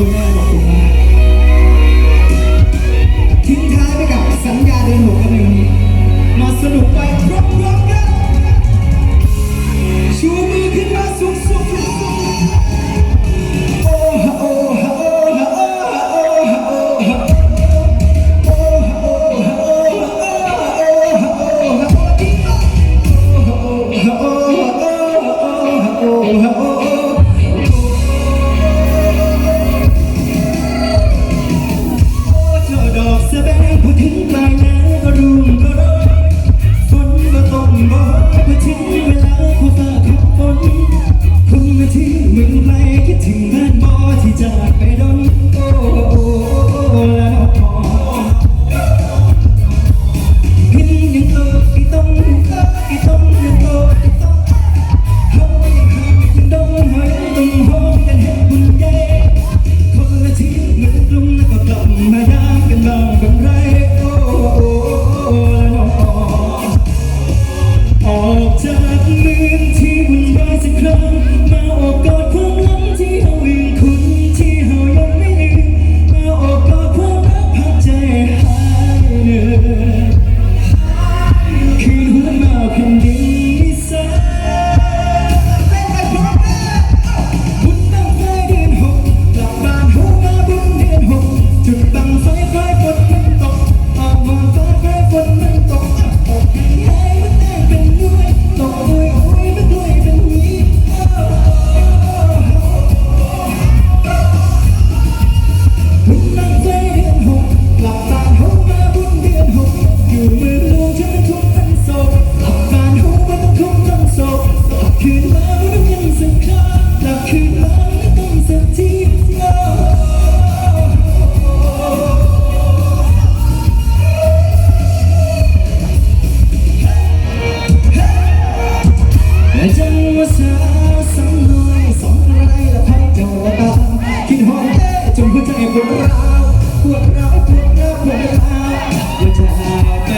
Música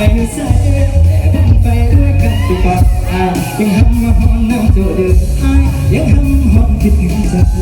ใส่แต่ดัไปด้วยกันดีกว่าอ่ยังทำมห้องน้ำโจเดือดยังทำห้องคิดถึงสัก